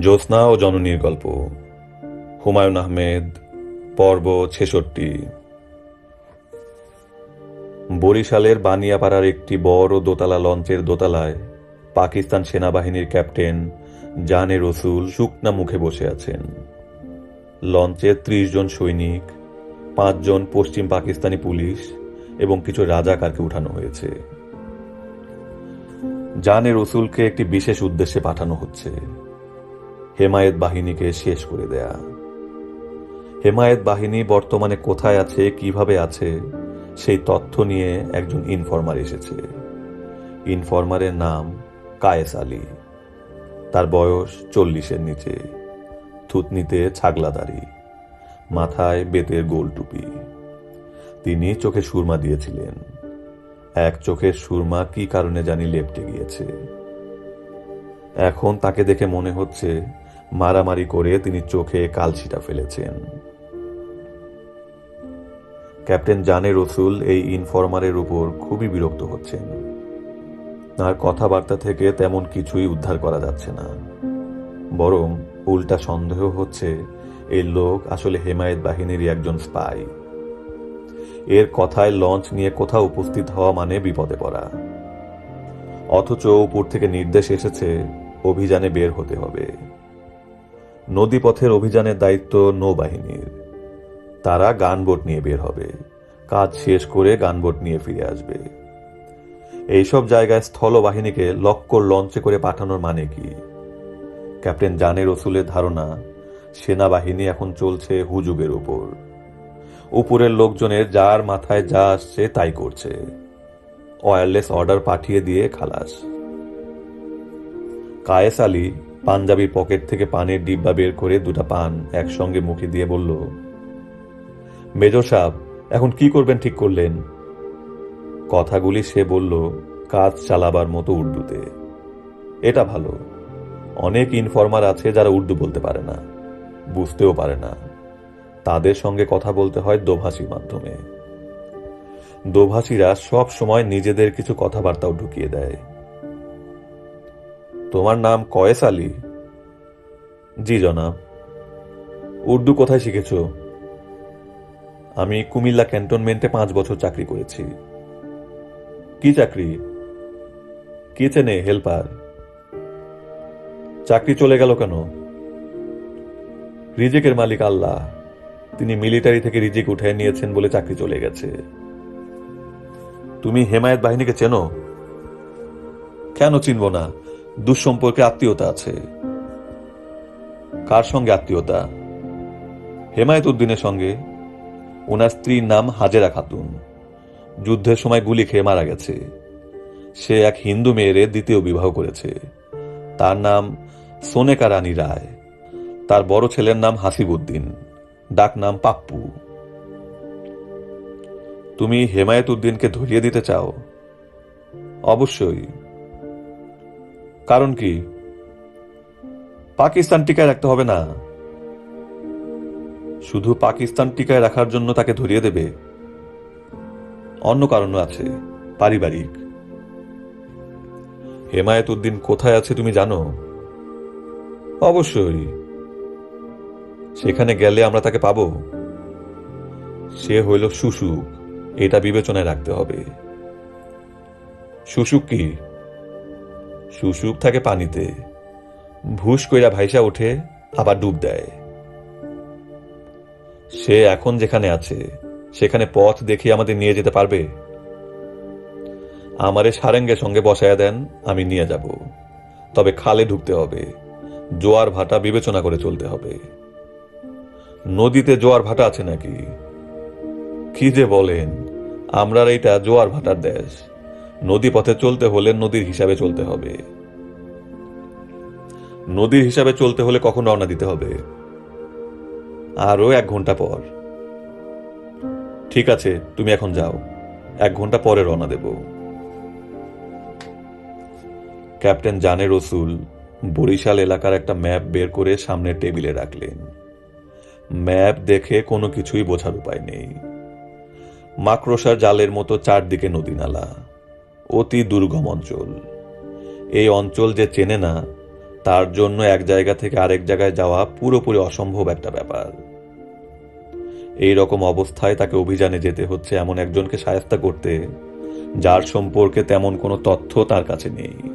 জ্যোৎস্না ও জননীর গল্প। হুমায়ুন আহমেদ, পর্ব ছেষট্টি। বরিশালের বানিয়াপাড়ার একটি বড় দোতলা লঞ্চের দোতলায় পাকিস্তান সেনাবাহিনীর ক্যাপ্টেন জানে রসুল শুকনা মুখে বসে আছেন। লঞ্চের ত্রিশ জন সৈনিক পাঁচজন পশ্চিম পাকিস্তানি পুলিশ এবং কিছু রাজাকারকে উঠানো হয়েছে। জানে রসুলকে একটি বিশেষ উদ্দেশ্যে পাঠানো হচ্ছে। হেমায়েত বাহিনীকে শেষ করে দেয়া। হেমায়েত বাহিনী বর্তমানে কোথায় আছে, কীভাবে আছে, সেই তথ্য নিয়ে একজন ইনফরমার এসেছে। ইনফরমারের নাম কায়েস আলী। তার বয়স চল্লিশের নিচে, থুতনিতে ছাগলাদারি, মাথায় বেতের গোল টুপি। তিনি চোখে সুরমা দিয়েছিলেন। এক চোখের সুরমা কি কারণে জানি লেপটে গিয়েছে। এখন তাকে দেখে মনে হচ্ছে মারামারি করে তিনি চোখে কালছিটা ফেলেছেন। ক্যাপ্টেন জানে রসুল এই ইনফরমারের উপর খুবই বিরক্ত হচ্ছেন। তার কথাবার্তা থেকে তেমন কিছুই উদ্ধার করা যাচ্ছে না। বরং উল্টা সন্দেহ হচ্ছে, এই লোক আসলে হেমায়েত বাহিনীর একজন স্পাই। এর কথায় লঞ্চ নিয়ে কোথাও উপস্থিত হওয়া মানে বিপদে পড়া। অথচ উপর থেকে নির্দেশ এসেছে, অভিযানে বের হতে হবে। নদীপথের অভিযানের দায়িত্ব নৌবাহিনীর। তারা গানবোট নিয়ে বের হবে। কাজ শেষ করে গানবোট নিয়ে ফিরে আসবে। এইসব জায়গায় স্থলবাহিনীকে লক্কর লঞ্চে করে পাঠানোর মানে কি? ক্যাপ্টেন জানে রসুলের ধারণা, সেনাবাহিনী এখন চলছে হুজুগের উপর। উপরের লোকজনের যার মাথায় যা আসছে তাই করছে। ওয়্যারলেস অর্ডার পাঠিয়ে দিয়ে খালাস। কায়েস আলী পাঞ্জাবির পকেট থেকে পানের ডিব্বা বের করে দুটা পান একসঙ্গে মুখে দিয়ে বলল, মেজর সাহেব, এখন কি করবেন ঠিক করলেন? কথাগুলি সে বলল, কাজ চালাবার মতো উর্দুতে। এটা ভালো। অনেক ইনফরমার আছে যারা উর্দু বলতে পারে না, বুঝতেও পারে না। তাদের সঙ্গে কথা বলতে হয় দোভাষীর মাধ্যমে। দোভাষীরা সব সময় নিজেদের কিছু কথাবার্তাও ঢুকিয়ে দেয়। তোমার নাম কয়েস আলী? জি, জনাব। উর্দু কোথায় শিখেছ? আমি কুমিল্লা ক্যান্টনমেন্টে পাঁচ বছর চাকরি করেছি। কি চাকরি? কিচেনে হেল্পার? চাকরি চলে গেল কেন? রিজেকের মালিক আল্লাহ। তিনি মিলিটারি থেকে রিজিক উঠে নিয়েছেন বলে চাকরি চলে গেছে। তুমি হেমায়েত বাহিনীকে চেনো? কেন চিনব না? দুঃসম্পর্কে আত্মীয়তা আছে। কার সঙ্গে আত্মীয়তা? হেমায়েত উদ্দিনের সঙ্গে। ওনার স্ত্রীর নাম হাজেরা খাতুন। যুদ্ধের সময় গুলি খেয়ে মারা গেছে। সে এক হিন্দু মেয়েরে দ্বিতীয় বিবাহ করেছে। তার নাম সোনেকা রানী রায়। তার বড় ছেলের নাম হাসিবুদ্দিন। ডাক নাম পাপ্পু। তুমি হেমায়েত উদ্দিনকে ধরিয়ে দিতে চাও? অবশ্যই। কারণ কি? পাকিস্তান টিকায় রাখতে হবে না। শুধু পাকিস্তান টিকায় রাখার জন্য তাকে ধরিয়ে দেবে। অন্য কারণও আছে, পারিবারিক। হেমায়েত উদ্দিন কোথায় আছে তুমি জানো? অবশ্যই। সেখানে গেলে আমরা তাকে পাবো। সে হইল শুশুক এটা বিবেচনায় রাখতে হবে। শুশুক কি? শুশুক থাকে পানিতে। ভুস কইরা ভাইসা ওঠে, আবার ডুব দেয়। সে এখন যেখানে আছে সেখানে পথ দেখিয়ে আমাদের নিয়ে যেতে পারবে? আমারে সারেঙ্গের সঙ্গে বসায়া দেন, আমি নিয়ে যাব। তবে খালে ঢুকতে হবে। জোয়ার ভাটা বিবেচনা করে চলতে হবে। নদীতে জোয়ার ভাটা আছে নাকি? কি যে বলেন আমরা এইটা জোয়ার ভাটার দেশ। নদী পথে চলতে হলে নদীর হিসাবে চলতে হবে। নদীর হিসাবে চলতে হলে কখন রওনা দিতে হবে? আরও এক ঘণ্টা পর। ঠিক আছে, তুমি এখন যাও। এক ঘণ্টা পরে রওনা দেব। ক্যাপ্টেন জানে রসুল বরিশাল এলাকার একটা ম্যাপ বের করে সামনে টেবিলে রাখলেন। ম্যাপ দেখে কোনো কিছুই বোঝার উপায় নেই। মাকড়সার জালের মতো চারদিকে নদী নালা অতি দুর্গম অঞ্চল। এই অঞ্চল যে চেনে না, তার জন্য এক জায়গা থেকে আরেক জায়গায় যাওয়া পুরোপুরি অসম্ভব একটা ব্যাপার। এই রকম অবস্থায় তাকে অভিযানে যেতে হচ্ছে এমন একজনকে সায়স্তা করতে, যার সম্পর্কে তেমন কোনো তথ্য তার কাছে নেই।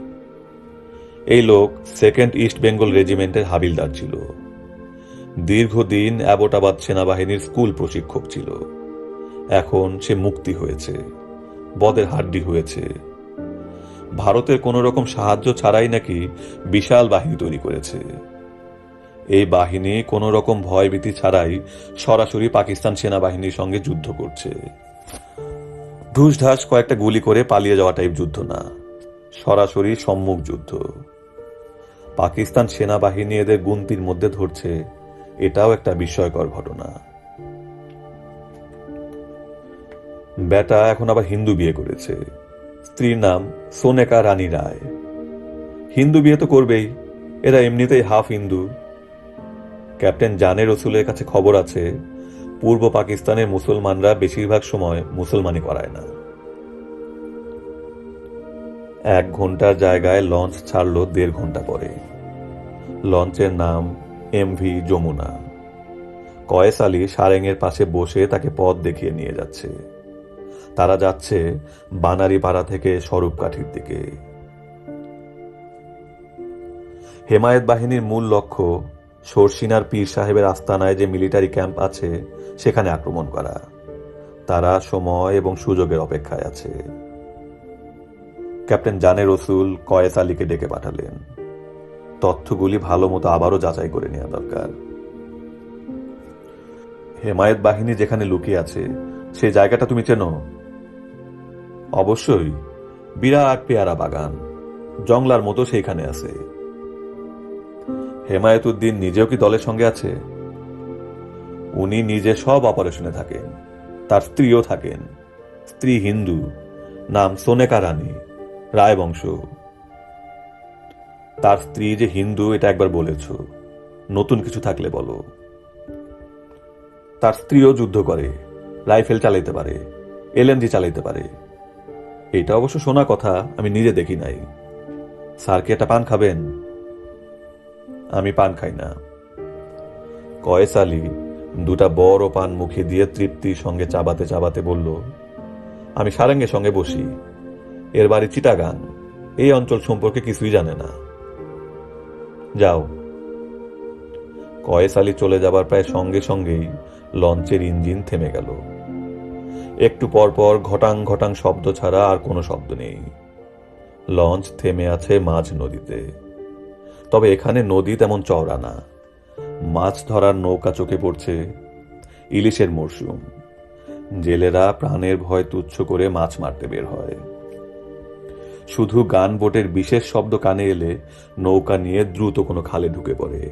এই লোক সেকেন্ড ইস্ট বেঙ্গল রেজিমেন্টের হাবিলদার ছিল। দীর্ঘদিন অ্যাবোটাবাদ সেনাবাহিনীর স্কুল প্রশিক্ষক ছিল। এখন সে মুক্তি হয়েছে, বদের হাড্ডি হয়েছে। ভারতের কোনো রকম সাহায্য ছাড়াই নাকি বিশাল বাহিনী তৈরি করেছে। এই বাহিনী কোনো রকম ভয়ভীতি ছাড়াই সরাসরি পাকিস্তান সেনাবাহিনীর সঙ্গে যুদ্ধ করছে। ঢুসঢাস কয়েকটা গুলি করে পালিয়ে যাওয়া টাইপ যুদ্ধ না, সরাসরি সম্মুখ যুদ্ধ। পাকিস্তান সেনাবাহিনী এদের গুনতির মধ্যে ধরছে, এটাও একটা বিস্ময়কর ঘটনা। বেটা এখন আবার হিন্দু বিয়ে করেছে। স্ত্রীর নাম সোনেকা রানী রায়। হিন্দু বিয়ে তো করবেই, এরা এমনিতেই হাফ হিন্দু ক্যাপ্টেন জানে রসুলের কাছে খবর আছে, পূর্ব পাকিস্তানের মুসলমানরা বেশিরভাগ সময় মুসলমানি করায় না। এক ঘণ্টার জায়গায় লঞ্চ ছাড়ল দেড় ঘণ্টা পরে। লঞ্চের নাম এমভি যমুনা। কয়েস আলী সারেংয়ের পাশে বসে তাকে পথ দেখিয়ে নিয়ে যাচ্ছে। তারা যাচ্ছে বানারীপাড়া থেকে স্বরূপকাঠির দিকে। হেমায়েত বাহিনীর মূল লক্ষ্য সরসিনার পীর সাহেবের আস্তানায় যে মিলিটারি ক্যাম্প আছে, সেখানে আক্রমণ করা। তারা সময় এবং সুযোগের অপেক্ষায় আছে। ক্যাপ্টেন জানে রসুল কয়েস আলীকে ডেকে পাঠালেন। তথ্যগুলি ভালো মতো আবারও যাচাই করে নেওয়া দরকার। হেমায়েত বাহিনী যেখানে লুকিয়ে আছে, সে জায়গাটা তুমি চেনো? অবশ্যই। বিরাট পেয়ারা বাগান। জংলার মতো সেইখানে আছে। হেমায়েতুদ্দিন নিজেও কি দলের সঙ্গে আছে? উনি নিজে সব অপারেশনে থাকেন। তার স্ত্রীও থাকেন। স্ত্রী হিন্দু, নাম সোনেকা রানী রায় বংশ তার স্ত্রী যে হিন্দু, এটা একবার বলেছ। নতুন কিছু থাকলে বলো। তার স্ত্রীও যুদ্ধ করে, রাইফেল চালাইতে পারে, এলএনজি চালাইতে পারে। এটা অবশ্য শোনা কথা, আমি নিজে দেখি নাই। স্যার কি একটা পান খাবেন? আমি পান খাই না। কয়েস আলী দুটা বড় পান মুখে দিয়ে তৃপ্তির সঙ্গে চাবাতে চাবাতে বলল, আমি সারেঙ্গের সঙ্গে বসি। এর বাড়ি চিটাগাং। এই অঞ্চল সম্পর্কে কিছুই জানে না। যাও। কয়েস আলী চলে যাবার প্রায় সঙ্গে সঙ্গেই লঞ্চের ইঞ্জিন থেমে গেল। একটু পর পর ঘটাং ঘটাং শব্দ ছাড়া আর কোনো শব্দ নেই। লঞ্চ থেমে আছে মাঝ নদীতে। তবে এখানে নদী তেমন চওড়া না। মাছ ধরার নৌকা চোখে পড়ছে ইলিশের মরশুম। জেলেরা প্রাণের ভয় তুচ্ছ করে মাছ মারতে বের হয়। শুধু গান বোটের বিশেষ শব্দ কানে এলে নৌকা নিয়ে দ্রুত কোনো খালে ঢুকে পড়ে।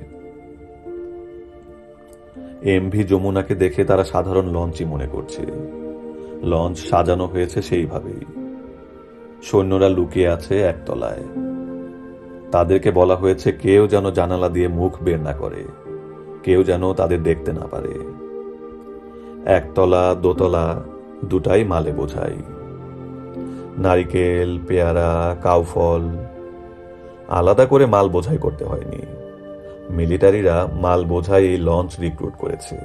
এমভি যমুনাকে দেখে তারা সাধারণ লঞ্চই মনে করছে। লঞ্চ সাজানো হয়েছে সেইভাবেই। সৈন্যরা লুকিয়ে আছে একতলায়। তাদেরকে বলা হয়েছে, কেউ যেন জানালা দিয়ে মুখ বের না করে, কেউ যেন তাদের দেখতে না পারে। একতলা, দোতলা, দুটাই মালে বোঝাই। নারিকেল, পেয়ারা, কাউফল, আলাদা করে মাল বোঝাই করতে হয়নি। মিলিটারিরা মাল বোঝাই এই লঞ্চ রিক্রুট করেছে।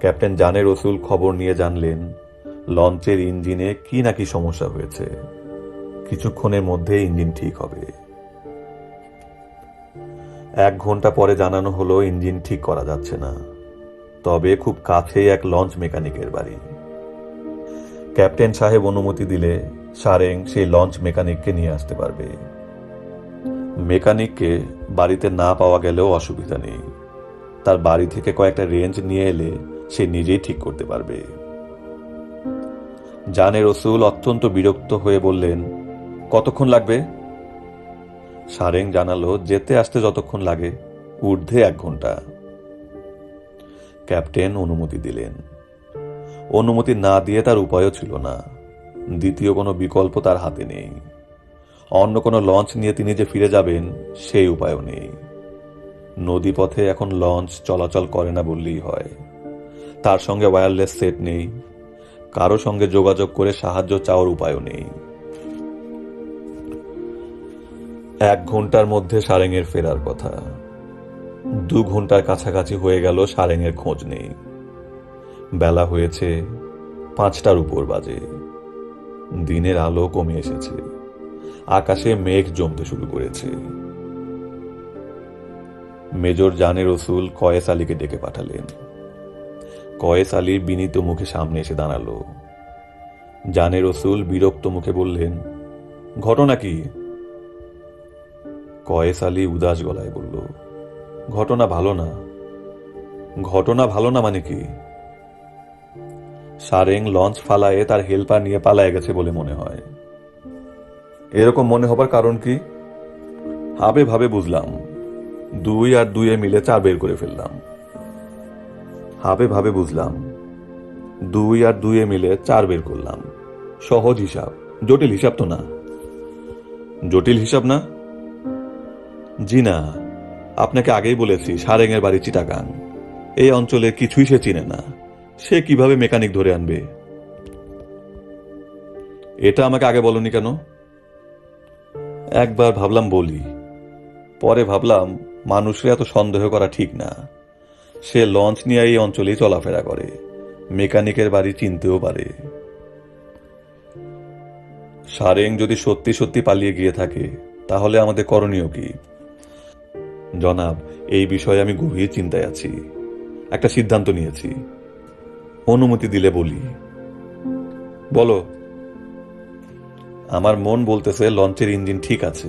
ক্যাপ্টেন জানে রসুল খবর নিয়ে জানলেন, লঞ্চের ইঞ্জিনে কি নাকি সমস্যা হয়েছে। কিছুক্ষণের মধ্যে ইঞ্জিন ঠিক হবে। এক ঘণ্টা পরে জানানো হলো ইঞ্জিন ঠিক করা যাচ্ছে না। তবে খুব কাছেই এক লঞ্চ মেকানিকের বাড়ি। ক্যাপ্টেন সাহেব অনুমতি দিলে সারেং সেই লঞ্চ মেকানিককে নিয়ে আসতে পারবে। মেকানিককে বাড়িতে না পাওয়া গেলেও অসুবিধা নেই। তার বাড়ি থেকে কয়েকটা রেঞ্জ নিয়ে এলে সে নিজেই ঠিক করতে পারবে। জানে রসুল অত্যন্ত বিরক্ত হয়ে বললেন কতক্ষণ লাগবে? সারেং জানালো, যেতে আসতে যতক্ষণ লাগে, ঊর্ধ্বে এক ঘণ্টা ক্যাপ্টেন অনুমতি দিলেন। অনুমতি না দিয়ে তার উপায়ও ছিল না। দ্বিতীয় কোনো বিকল্প তার হাতে নেই। অন্য কোনো লঞ্চ নিয়ে তিনি যে ফিরে যাবেন, সেই উপায়ও নেই। নদীপথে এখন লঞ্চ চলাচল করে না বললেই হয়। তার সঙ্গে ওয়্যারলেস সেট নেই। কারও সঙ্গে যোগাযোগ করে সাহায্য চাওয়ার উপায়ও নেই। এক ঘণ্টার মধ্যে সারেঙের ফেরার কথা। দু ঘণ্টার কাছাকাছি হয়ে গেল সারেঙের খোঁজ নেই। বেলা হয়েছে পাঁচটার উপর বাজে। দিনের আলো কমে এসেছে। আকাশে মেঘ জমতে শুরু করেছে। মেজর জানে রসুল কয়েস আলীকে ডেকে পাঠালেন। কয়েস আলী বিনীত মুখে সামনে এসে দাঁড়াল। জানে রসুল বিরক্ত মুখে বললেন, ঘটনা কি? কয়েস আলী উদাস গলায় বলল, ঘটনা ভালো না। ঘটনা ভালো না মানে কি? সারেং লঞ্চ ফালায়ে তার হেল্পার নিয়ে পালায় গেছে বলে মনে হয়। এরকম মনে হবার কারণ কি? হাবে ভাবে বুঝলাম। দুই আর দুইয়ে মিলে চার বের করে ফেললাম। হাবে ভাবে বুঝলাম। দুই আর দুইয়ে মিলে চার বের করলাম। সহজ হিসাব। জটিল হিসাব তো না? জটিল হিসাব না? জি না, আপনাকে আগেই বলেছি, সারেঙের বাড়ি চিটাগাং। এই অঞ্চলে কিছুই সে চিনে না। সে কীভাবে মেকানিক ধরে আনবে? এটা আমাকে আগে বলনি কেন? একবার ভাবলাম বলি। পরে ভাবলাম, মানুষের এত সন্দেহ করা ঠিক না। সে লঞ্চ নিয়ে এই অঞ্চলেই চলাফেরা করে। মেকানিকের বাড়ি চিনতেও পারে। সারেং যদি সত্যি সত্যি পালিয়ে গিয়ে থাকে, তাহলে আমাদের করণীয় কি? জনাব, এই বিষয়ে আমি গভীর চিন্তায় আছি। একটা সিদ্ধান্ত নিয়েছি। অনুমতি দিলে বলি। বলো। আমার মন বলতেছে লঞ্চের ইঞ্জিন ঠিক আছে।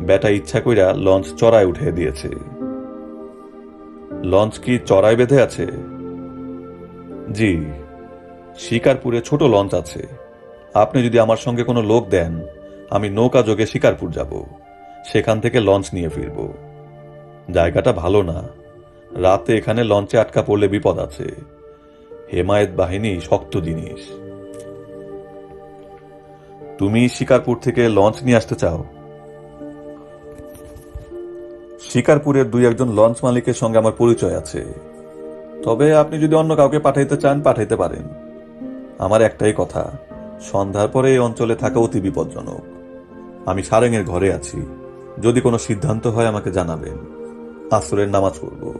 ব্যাটা ইচ্ছা কইরা লঞ্চ চড়ায় উঠে দিয়েছে। লঞ্চ কি চড়ায় বেঁধে আছে? জি, শিকারপুরে ছোট লঞ্চ আছে। আপনি যদি আমার সঙ্গে কোনো লোক দেন, আমি নৌকা যোগে শিকারপুর যাব। সেখান থেকে লঞ্চ নিয়ে ফিরব। জায়গাটা ভালো না। রাতে এখানে লঞ্চে আটকা পড়লে বিপদ আছে। হেমায়েত বাহিনী শক্ত জিনিস। তুমি শিকারপুর থেকে লঞ্চ নিয়ে আসতে চাও? শিকারপুরের দুই একজন লঞ্চ মালিকের সঙ্গে আমার পরিচয় আছে। তবে আপনি যদি অন্য কাউকে পাঠাইতে চান, পাঠাইতে পারেন। আমার একটাই কথা, সন্ধ্যার পরে এই অঞ্চলে থাকা অতি বিপজ্জনক। আমি সারেঙের ঘরে আছি। যদি কোনো সিদ্ধান্ত হয়, আমাকে জানাবেন। আসরের নামাজ পড়ব।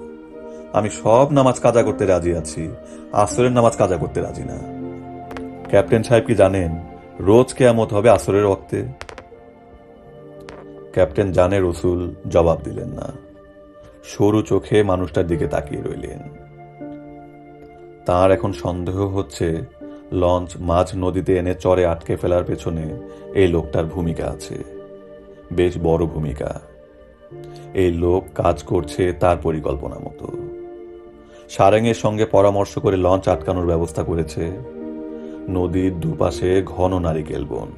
আমি সব নামাজ কাজা করতে রাজি আছি। আসরের নামাজ কাজা করতে রাজি না। ক্যাপ্টেন সাহেব কি জানেন, রোজ কেয়ামত হবে আসরের ওক্তে? ক্যাপ্টেন জানে রসুল জবাব দিলেন না। সরু চোখে মানুষটার দিকে তাকিয়ে রইলেন। তার এখন সন্দেহ হচ্ছে, লঞ্চ মাঝ নদীতে এনে চরে আটকে ফেলার পেছনে এই লোকটার ভূমিকা আছে। বেশ বড় ভূমিকা। এই লোক কাজ করছে তার পরিকল্পনা মতো। সারেংয়ের সঙ্গে পরামর্শ করে লঞ্চ আটকানোর ব্যবস্থা করেছে। নদীর দুপাশে ঘন নারিকেল বন।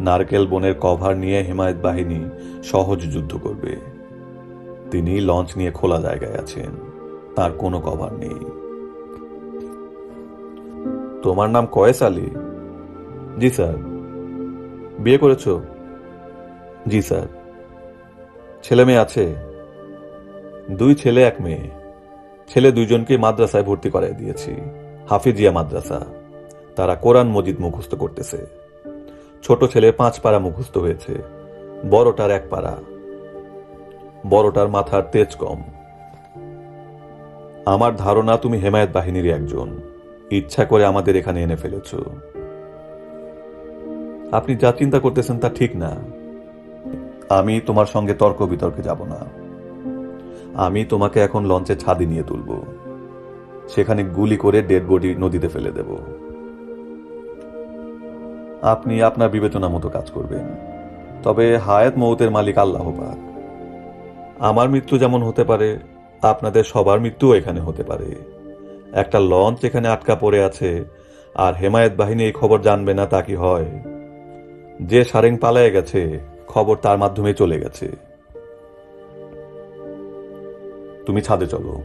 নারকেল বনের কভার নিয়ে হেমায়েত বাহিনী সহজ যুদ্ধ করবে। তিনি লঞ্চ নিয়ে খোলা জায়গায় আছেন। তার কোনো কভার নেই। তোমার নাম কয়েস আলী? জি স্যার। বিয়ে করেছ? জি, স্যার। ছেলে মেয়ে আছে। দুই ছেলে, এক মেয়ে। ছেলে দুইজনকে মাদ্রাসায় ভর্তি করাই দিয়েছি। হাফিজিয়া মাদ্রাসা। তারা কোরআন মজিদ মুখস্থ করতেছে। ছোট ছেলে পাঁচ পাড়া মুখস্থ হয়েছে। বড়টার এক পাড়া। বড়টার মাথার তেজ কম। আমার ধারণা, তুমি হেমায়েত বাহিনীর একজন। ইচ্ছা করে আমাদের এখানে এনে ফেলেছ। আপনি যা চিন্তা করতেছেন তা ঠিক না। আমি তোমার সঙ্গে তর্ক বিতর্কে যাব না। আমি তোমাকে এখন লঞ্চে ছাদি নিয়ে তুলব। সেখানে গুলি করে ডেড বডি নদীতে ফেলে দেব। আপনি আপনার বিবেচনা মতো কাজ করবেন। তবে হায়াত মৌতের মালিক আল্লাহ পাক। আমার মৃত্যু যেমন হতে পারে, আপনাদের সবার মৃত্যুও এখানে হতে পারে। একটা লঞ্চ এখানে আটকা পড়ে আছে, আর হেমায়েত বাহিনী এই খবর জানবে না তা কি হয়? যে সারেং পালায় গেছে খবর তার মাধ্যমে চলে গেছে। তুমি ছাদে চলো।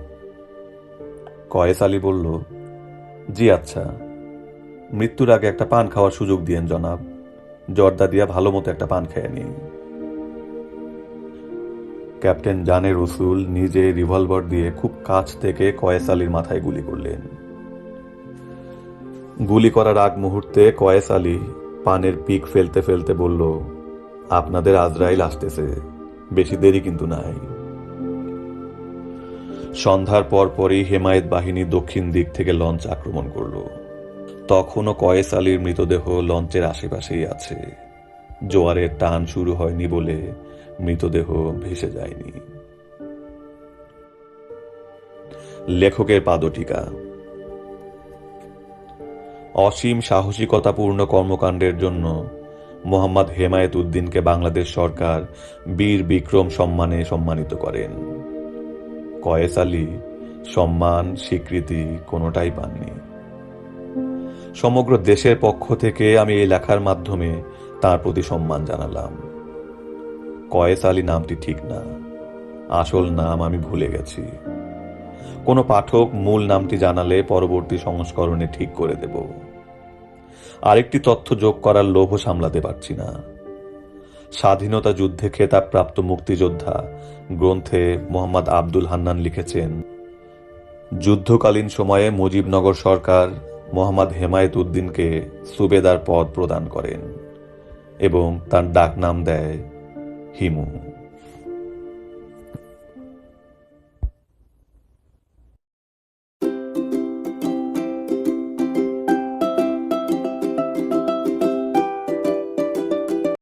কয়েস আলী বলল, জি আচ্ছা। মৃত্যুর আগে একটা পান খাওয়ার সুযোগ দিয়েন, জনাব। জর্দা দিয়া ভালো মতো একটা পান খেয়ে নিই ক্যাপ্টেন জানে রসুল নিজে রিভলভার দিয়ে খুব কাছ থেকে কয়েস আলীর মাথায় গুলি করলেন। গুলি করার আগ মুহূর্তে কয়েস আলী পানের পিক ফেলতে ফেলতে বলল আপনাদের আজরাইল আসতেছে। বেশি দেরি কিন্তু নাই। সন্ধ্যার পর পরই হেমায়েত বাহিনী দক্ষিণ দিক থেকে লঞ্চ আক্রমণ করল। তখনও কয়েস আলীর মৃতদেহ লঞ্চের আশেপাশেই আছে। জোয়ারের টান শুরু হয়নি বলে মৃতদেহ ভেসে যায়নি। লেখকের পাদটিকা। অসীম সাহসিকতাপূর্ণ কর্মকাণ্ডের জন্য মোহাম্মদ হেমায়েত উদ্দিনকে বাংলাদেশ সরকার বীর বিক্রম সম্মানে সম্মানিত করেন। কয়েস আলী সম্মান, স্বীকৃতি কোনোটাই পাননি। সমগ্র দেশের পক্ষ থেকে আমি এই লেখার মাধ্যমে তার প্রতি সম্মান জানালাম। কয়েস আলী নামটি ঠিক না। আসল নাম আমি ভুলে গেছি। কোনো পাঠক মূল নামটি জানালে পরবর্তী সংস্করণে ঠিক করে দেব। আরেকটি তথ্য যোগ করার লোভও সামলাতে পারছি না। স্বাধীনতা যুদ্ধে খেতাবপ্রাপ্ত মুক্তিযোদ্ধা গ্রন্থে মোহাম্মদ আব্দুল হান্নান লিখেছেন, যুদ্ধকালীন সময়ে মুজিবনগর সরকার মোহাম্মদ হেমায়েত উদ্দিনকে সুবেদার পদ প্রদান করেন এবং তার ডাকনাম দেয় হিমু।